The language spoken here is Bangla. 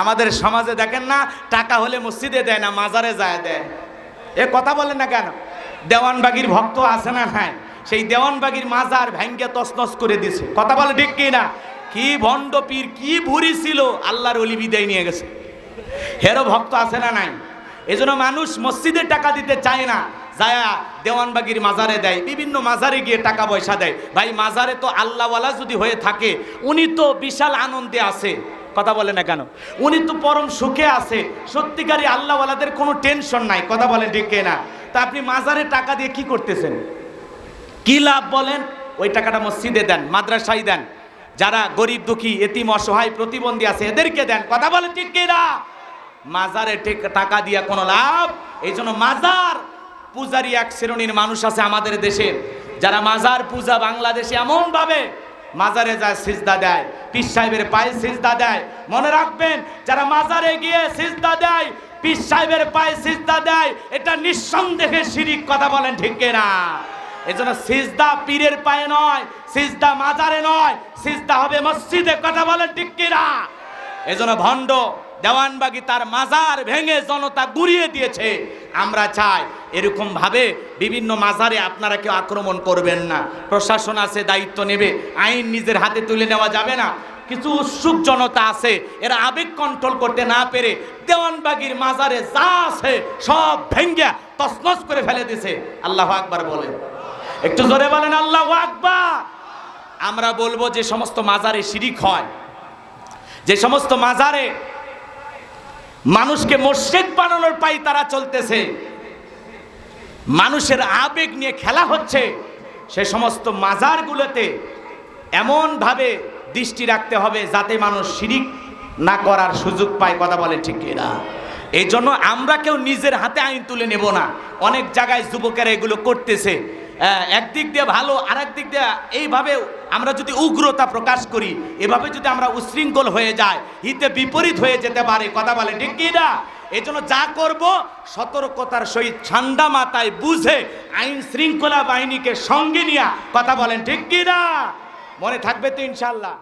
আমাদের সমাজে দেখেন না, টাকা হলে মসজিদে দেয় না, মাজারে যায় দেয়। এ কথা বলেন না কেন? দেওয়ানবাগির ভক্ত আছে না নাই? সেই দেওয়ানবাগির মাজার ভ্যাঙ্গে তসনস করে দিছে। কথা বলে ঠিক কি না? কি ভণ্ড পীর, কি ভুরি ছিল, আল্লাহর অলি বিদায় নিয়ে গেছে। হেরো ভক্ত আছে না নাই? এজন্য মানুষ মসজিদে টাকা দিতে চায় না, যায়া দেওয়ানবাগির মাজারে দেয়, বিভিন্ন মাজারে গিয়ে টাকা পয়সা দেয়। ভাই, মাজারে তো আল্লাহওয়ালা যদি হয়ে থাকে, উনি তো বিশাল আনন্দে আছে। কথা বলে না কেন? উনি তো পরম সুখে আছে। সত্যিকারী আল্লাহওয়ালাদের কোনো টেনশন নাই। কথা বলেন ঠিক না তা আপনি মাজারে টাকা দিয়ে কি করতেছেন? কি লাভ বলেন? ওই টাকাটা মসজিদে দেন, মাদ্রাসায় দেন। যারা গরিব, দুঃখী, এতিম, অসহায়, প্রতিবন্ধী আছে, এদেরকে দেন। কথা বলেন ঠিক কিনা? মাজারে টাকা দিয়া কোনো লাভ? এই জন্য মাজার পূজারি এক শ্রেণির মানুষ আছে আমাদের দেশে। যারা মাজার পূজা বাংলাদেশে এমন ভাবে মাজারে যায় সিজদা দেয়। পীর সাহেবের পায়ে সিজদা দেয়। মনে রাখবেন, যারা মাজারে গিয়ে সিজদা দেয়, পীর সাহেবের পায়ে সিজদা দেয়, এটা নিঃসন্দেহে শিরিক কথা বলেন ঠিক না এজন্য সিজদা পীরের পায়ে নয়, সিজদা মাজারে নয়, সিজদা হবে মসজিদে, কথা বলেন ঠিক কিনা? এজন্য ভণ্ড দেওয়ানবাগি তার মাজার ভেঙে জনতা গুড়িয়ে দিয়েছে। আমরা চাই এরকম ভাবে বিভিন্ন মাজারে আপনারা কেউ আক্রমণ করবেন না। প্রশাসন আছে, দায়িত্ব নেবে। আইন নিজের হাতে তুলে নেওয়া যাবে না। কিছু উৎসুক জনতা আছে, এরা আবেগ কন্ট্রোল করতে না পেরে দেওয়ানবাগির মাজারে যা আছে সব ভেঙ্গে তসনস করে ফেলে দিছে আল্লাহ আকবার বলেন। একটু জোরে বলেন, আল্লাহ আকবার। আমরা বলব যে সমস্ত মাজারে শিরিক হয়। যে সমস্ত মাজারে মানুষকে মসজিদ বানানোর পাই তারা চলতেছে। মানুষের আবেগ নিয়ে খেলা হচ্ছে সে সমস্ত মাজারগুলোতে। এমনভাবে দৃষ্টি রাখতে হবে যাতে মানুষ শিরিক না করার সুযোগ পায়, কথা বলে ঠিক না এই জন্য আমরা কেউ নিজের হাতে আইন তুলে নেব না। অনেক জায়গায় যুবকেরা এগুলো করতেছে। একদিক দিয়ে ভালো আর দিক দিয়ে এইভাবে আমরা যদি উগ্রতা প্রকাশ করি, এভাবে যদি আমরা উশৃঙ্খল হয়ে যায় হিতে বিপরীত হয়ে যেতে পারে, কথা বলে, ঠিক কি না? এই জন্য যা করব, সতর্কতার সহিত ঠান্ডা মাথায় বুঝে আইন শৃঙ্খলা বাহিনীকে সঙ্গে নিয়ে কথা বলেন, ঠিক কি না? মনে থাকবে তো ইনশাল্লাহ